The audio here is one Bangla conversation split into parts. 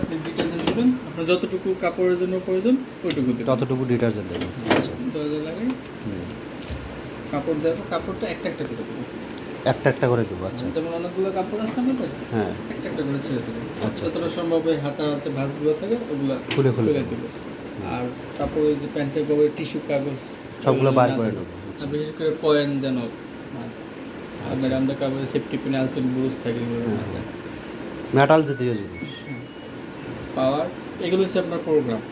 আপনি ডিটারজেন্ট দেবেন আপনার যতটুকু কাপড়ের জন্য প্রয়োজন ওইটুকু দেবেন। ততটুকু ডিটারজেন্ট দেবো আচ্ছা। দরজা লাগে কাপড় দেবো কাপড়টা একটা একটা করে দেবো। একটা একটা করে দেবো আচ্ছা। যেমন অনেকগুলো কাপড় আছে আমাদের হ্যাঁ। একটা একটা করে ছেড়ে দেবো। আচ্ছা, যতটা সম্ভব ওই হাতা আছে ভাঁজগুলো থাকে ওগুলো খুলে খুলে দেবো। আর কাপড়ের যে প্যান্টের কাপড়ের টিস্যু কাগজ সবগুলো বার করে নেব আচ্ছা। বিশেষ করে কয়েন যেন আচ্ছা। ম্যাডামদের কাপড়ে সেফটি পিন আলপিন ব্রুজ থাকে না হ্যাঁ। থাকে। মেটাল জাতীয় জিনিস। পাওয়ার এগুলো হচ্ছে আপনার প্রোগ্রাম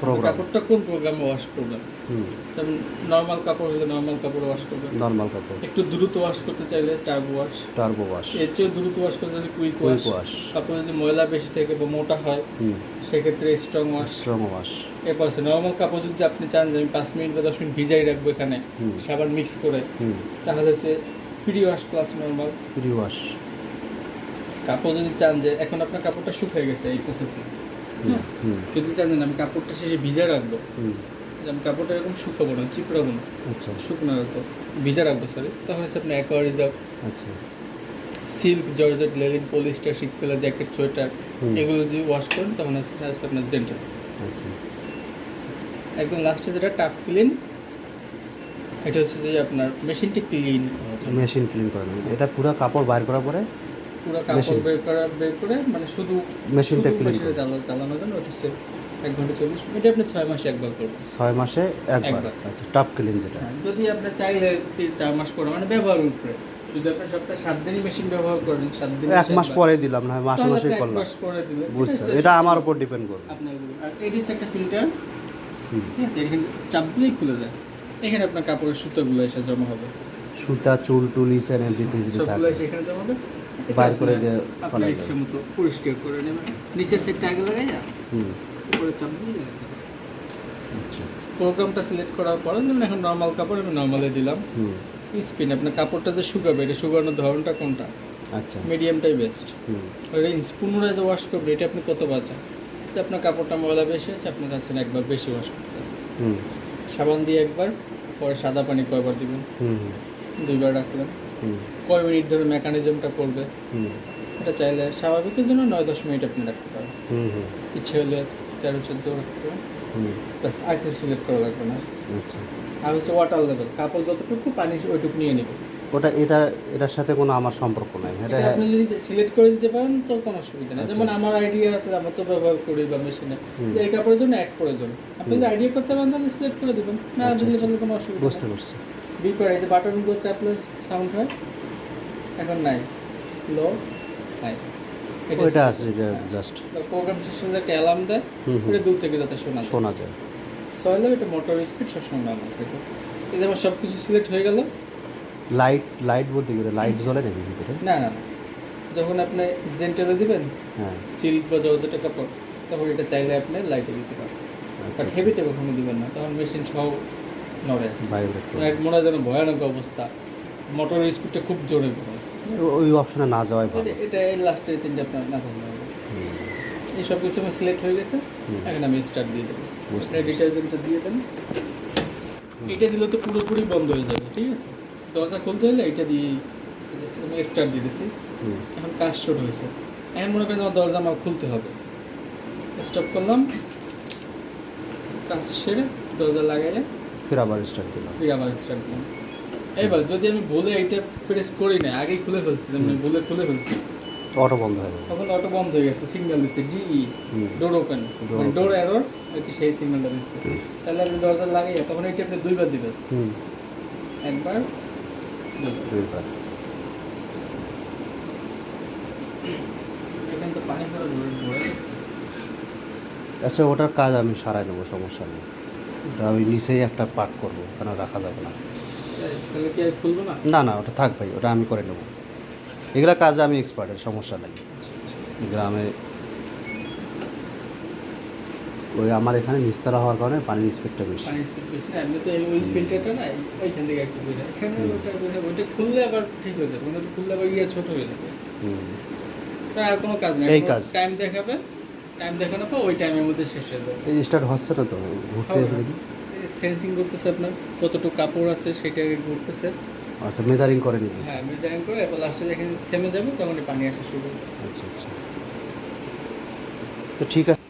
প্রোগ্রাম কাপড়টা কোন প্রোগ্রামে ওয়াশ করবেন? হুম। যেমন নর্মাল কাপড় হলে নর্মাল কাপড় ওয়াশ করবেন। নর্মাল কাপড়। একটু দ্রুত ওয়াশ করতে চাইলে টার্বো ওয়াশ টার্বো ওয়াশ এর চেয়ে দ্রুত ওয়াশ করতে যদি কুইক কুইক ওয়াশ কাপড় যদি ময়লা বেশি থাকে বা মোটা হয় হুম। সেক্ষেত্রে স্ট্রং ওয়াশ স্ট্রং ওয়াশ এরপর আছে নর্মাল কাপড় যদি আপনি চান যে আমি পাঁচ মিনিট বা দশ মিনিট ভিজাই রাখব এখানে। সাবান মিক্স করে হুম। তাহলে হচ্ছে pre wash plus normal pre wash কাপড় যদি চান যে এখন আপনার কাপড়টা শুকিয়ে গেছে এই প্রসেসে যদি চান যে না, আমি কাপড়টা শেষে ভিজা রাখব। আমি কাপড়টা এরকম শুকাবো না চিপড়াবো না আচ্ছা। শুকনো রাখব ভিজা রাখব সরি তখন হচ্ছে আপনি অ্যাকোয়া রিজার্ভ আচ্ছা। সিল্ক জর্জেট লেলিন পলিস্টার শীতকালে জ্যাকেট সোয়েটার। এগুলো যদি ওয়াশ করেন তখন হচ্ছে আপনার জেন্টাল আচ্ছা একদম লাস্টে যেটা টাপ ক্লিন এটা হচ্ছে যে আপনার মেশিনটি ক্লিন মেশিন ক্লিন করে এটা পুরো কাপড় বাইর করার পরে পুরো কাপড় বের করা বের করে মানে শুধু মেশিনটা ক্লিন করে চালানো জন্য ওটা হচ্ছে এক ঘণ্টা চল্লিশ এটা আপনি ছয় মাসে একবার করবেন। ছয় মাসে একবার। আচ্ছা টপ ক্লিন যেটা। হ্যাঁ, যদি আপনি চাইলে তিন চার মাস পরে মানে ব্যবহারের উপরে। যদি আপনি সপ্তাহে সাত দিনই মেশিন ব্যবহার করেন সাত দিন এক মাস পরে দিলাম না মাসে মাসে করলাম। মাস পরে দিলে বুঝছ এটা আমার উপর ডিপেন্ড করবে। আপনার। আর এটি একটা ফিল্টার ঠিক আছে এখানে চাপ দিলেই খুলে যায়। এখানে আপনার কাপড়ের সুতোগুলো এসে জমা হবে। সুতা চুল টুল ইস এভরিথিং যদি থাকে। এসে এখানে জমা হবে। বাইর করে দিয়ে আপনি ফেলাই মতো পরিষ্কার করে নেবেন। নিচের সেটটা আগে লাগাই না হুম। উপরে চাপ দিয়ে আচ্ছা। প্রোগ্রামটা সিলেক্ট করার পরে যেমন এখন নর্মাল কাপড় আমি নর্মালে দিলাম। হুম। স্পিন আপনার কাপড়টা যে শুকাবে এটা শুকানোর ধরনটা কোনটা? আচ্ছা। মিডিয়ামটাই বেস্ট হুম। ওটা পুনরায় যে ওয়াশ করবে এটা আপনি কত বাঁচান যে আপনার কাপড়টা ময়লা বেশি আছে আপনার কাছে একবার বেশি ওয়াশ করতে হুম। সাবান দিয়ে একবার পরে সাদা পানি কয়বার দিবেন? হুম। দুইবার রাখলেন হুম। কয় মিনিট ধরে মেকানিজমটা করবে হুম। এটা চাইলে স্বাভাবিকের জন্য নয় দশ মিনিট আপনি রাখতে পারেন। হুম হুম। ইচ্ছে হলে তেরো চোদ্দ রাখতে পারেন। প্লাস আর কিছু সিলেক্ট করা লাগবে না। আচ্ছা। আর হচ্ছে ওয়াটার লেভেল কাপড় যতটুকু পানি ওইটুকু নিয়ে নেবে। ওটা এটা এটার সাথে কোনো আমার সম্পর্ক নাই। এটা আপনি যদি সিলেক্ট করে দিতে পারেন তো কোনো অসুবিধা নেই। আচ্ছা। যেমন আমার আইডিয়া আছে আমরা তো ব্যবহার করি বা মেশিনে। এই কাপড়ের জন্য এক প্রয়োজন। আপনি যদি আইডিয়া করতে পারেন তাহলে সিলেক্ট করে দেবেন। না আচ্ছা, দিলে আচ্ছা। তাহলে কোনো অসুবিধা বুঝতে পারছি। বিপর এই যে বাটনগুলো চাপলে সাউন্ড হয়। এখন নাই। লো নাই। ওইটা আছে এটা জাস্ট প্রোগ্রাম শেষে যে একটা অ্যালার্ম দেয় এটা দূর থেকে যাতে শোনা শোনা যায়। সহলে এটা মোটর স্পিড সবসময় নর্মাল থাকে যে আমার সব কিছু সিলেক্ট হয়ে গেল। লাইট লাইট বলতে গেলে লাইট জ্বলে নাকি ভিতরে? না না যখন আপনি জেন্টেলে দিবেন হ্যাঁ। সিল্ক বা জর্জেটের কাপড় তখন এটা চাইলে আপনি লাইটে দিতে পারেন। আচ্ছা বাট হেভিতে কখনো দিবেন না তখন মেশিন সহ নড়ে। ভাইব্রেট মনে হয় যেন ভয়ানক অবস্থা। মোটরের স্পিডটা খুব জোরে পড়ে। ওই অপশনে না যাওয়াই ভালো। এটা- এই লাস্টে তিনটে আপনার না থাকলে হবে এই সব কিছু আমার সিলেক্ট হয়ে গেছে। এখন আমি স্টার্ট দিয়ে দেবো। ডিটারজেন্টটা দিয়ে দেন। এটা দিলে তো পুরোপুরি বন্ধ হয়ে যাবে ঠিক আছে? দরজা খুলতে হলে এটা দিয়ে আমি স্টার্ট দিয়ে দিছি। এখন কাজ শুরু হয়েছে। এখন মনে করেন আমার দরজা আমার খুলতে হবে। স্টপ করলাম। কাজ সেরে দরজা লাগাইলে ফির আবার স্টার্ট দিলাম। ফির আবার স্টার্ট দিলাম। এবার যদি আমি ভুলে এইটা প্রেস করি না আগেই খুলে ফেলছি আমি ভুলে খুলে ফেলছি। অটো বন্ধ হয়ে যাবে তখন অটো বন্ধ হয়ে গেছে সিগন্যাল দিচ্ছে ডিই ডোর ওপেন মানে. ডোর এরর এটি সেই সিগন্যালটা দিচ্ছে। তাহলে আপনি দরজা লাগাইয়া তখন এটি আপনি দুইবার দিবেন। হুম। একবার দুইবার। এখানে তো পানি পুরো আচ্ছা ওটার কাজ আমি সারাই নেব সমস্যা নেই। ওটা আমি নিচেই একটা পাক করব কেন রাখা যাবে না? না? না না ওটা থাক ভাই ওটা আমি করে নেব। এগুলা কাজে আমি এক্সপার্টের সমস্যা নেই। গ্রামে ওই আমার এখানে নিচতলা হওয়ার কারণে পানির স্পিডটা বেশি। পানি স্পিড বেশি না এমনি তো এই ওই ফিল্টারটা না এই- ওইখান থেকে একটু বের এখানে ওটা বের ওইটা খুললে আবার ঠিক যাবে ওটা খুললে আবার ছোট যাবে। হুম। তা আর কোনো কাজ নেই। এই কাজ। টাইম দেখাবে টাইম দেখানোর পর ওই টাইমের মধ্যে শেষ হয়ে যাবে। এই স্টার্ট হচ্ছে না তো ঘুরতে এসে দেখি। সেন্সিং করতেছে আপনার কতটুকু কাপড় আছে সেটা ঘুরতেছে। আচ্ছা মেজারিং করে নিতেছে। হ্যাঁ মেজারিং করে এবার লাস্টে যখন থেমে যাবে তখন পানি আসা শুরু হবে। আচ্ছা আচ্ছা। তো ঠিক আছে।